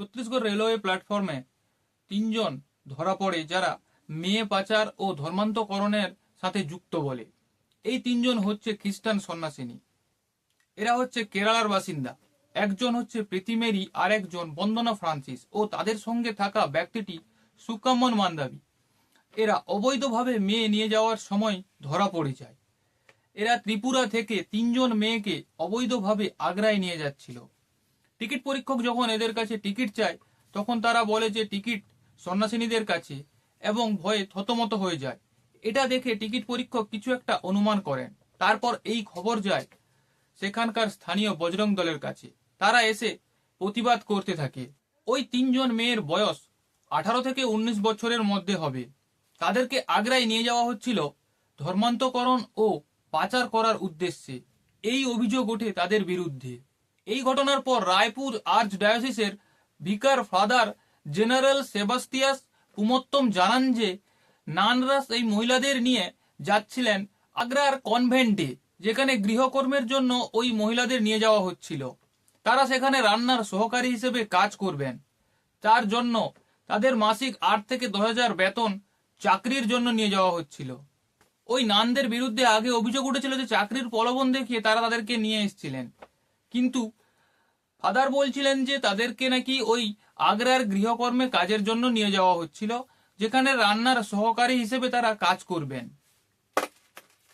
Chhattisgarh railway প্ল্যাটফর্মে তিনজন ধরা পড়ে, যারা মেয়ে পাচার ও ধর্মান্তকরণের সাথে যুক্ত বলে। এই তিনজন হচ্ছে খ্রিস্টান সন্ন্যাসিনী। এরা হচ্ছে কেরালার বাসিন্দা। একজন হচ্ছে প্রীতিমেরি আর একজন বন্দনা ফ্রান্সিস ও তাদের সঙ্গে থাকা ব্যক্তিটি সুকামন মান্দাবি। এরা অবৈধভাবে মেয়ে নিয়ে যাওয়ার সময় ধরা পড়ে যায়। এরা ত্রিপুরা থেকে তিনজন মেয়েকে অবৈধভাবে আগ্রায় নিয়ে যাচ্ছিল। টিকিট পরীক্ষক যখন এদের কাছে টিকিট চায়, তখন তারা বলে যে টিকিট সন্ন্যাসিনীদের কাছে এবং ভয়ে থতমত হয়ে যায়। এটা দেখে টিকিট পরীক্ষক কিছু একটা অনুমান করেন। তারপর এই খবর যায় সেখানকার স্থানীয় বজরং দলের কাছে। তারা এসে প্রতিবাদ করতে থাকে। ওই তিনজন মেয়ের বয়স আঠারো থেকে উনিশ বছরের মধ্যে হবে। তাদেরকে আগ্রায় নিয়ে যাওয়া হচ্ছিল ধর্মান্তকরণ ও পাচার করার উদ্দেশ্যে। এই অভিযোগ ওঠে তাদের বিরুদ্ধে। এই ঘটনার পর রায়পুর আর্চ ডায়োসিসের ভিকার ফাদার জেনারেল সেবাস্তিয়াস পুমোত্তম জানান যে, নানরাস এই মহিলাদের নিয়ে যাচ্ছিলেন আগ্রার কনভেন্টে, যেখানে গৃহকর্মের জন্য ওই মহিলাদের নিয়ে যাওয়া হচ্ছিল। তারা সেখানে রান্নার সহকারী হিসেবে কাজ করবেন। তার জন্য তাদের মাসিক আট থেকে দশ হাজার বেতন চাকরির জন্য নিয়ে যাওয়া হচ্ছিল। ওই নানদের বিরুদ্ধে আগে অভিযোগ উঠেছিল যে, চাকরির প্রলোভন দেখিয়ে তারা তাদেরকে নিয়ে এসেছিলেন। কিন্তু ফাদার বলছিলেন যে তাদেরকে নাকি ওই আগ্রার গৃহকর্মে কাজের জন্য নিয়ে যাওয়া হচ্ছিল, যেখানে রান্নার সহকারী হিসেবে তারা কাজ করবেন।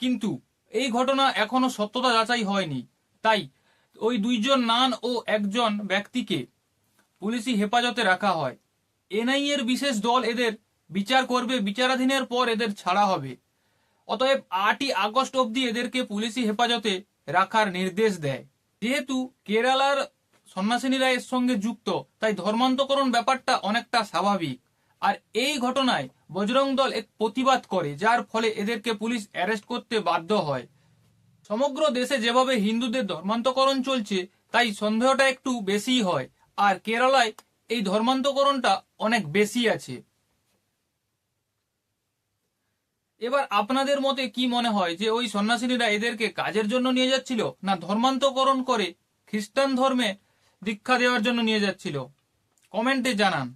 কিন্তু এই ঘটনা এখনও সত্যতা যাচাই হয়নি। তাই ওই দুইজন নান ও একজন ব্যক্তিকে পুলিশি হেফাজতে রাখা হয়। এনআই এর বিশেষ দল এদের বিচার করবে, বিচারাধীনের পর এদের ছাড়া হবে। অতএব আটই আগস্ট অবধি এদেরকে পুলিশি হেফাজতে রাখার নির্দেশ দেয়। যেহেতু কেরালার সন্ন্যাসিনীরা এর সঙ্গে যুক্ত, তাই ধর্মান্তকরণ ব্যাপারটা অনেকটা স্বাভাবিক। আর এই ঘটনায় বজরং দল এক প্রতিবাদ করে, যার ফলে এদেরকে পুলিশ অ্যারেস্ট করতে বাধ্য হয়। সমগ্র দেশে যেভাবে হিন্দুদের ধর্মান্তকরণ চলছে, তাই সন্দেহটা একটু বেশিই হয়। আর কেরালায় এই ধর্মান্তকরণটা অনেক বেশি আছে। এবার আপনাদের মতে কি মনে হয় যে ওই সন্ন্যাসিনীরা এদেরকে কাজের জন্য নিয়ে যাচ্ছিল, না ধর্মান্তকরণ করে খ্রিস্টান ধর্মে দীক্ষা দেওয়ার জন্য নিয়ে যাচ্ছিল? কমেন্টে জানান।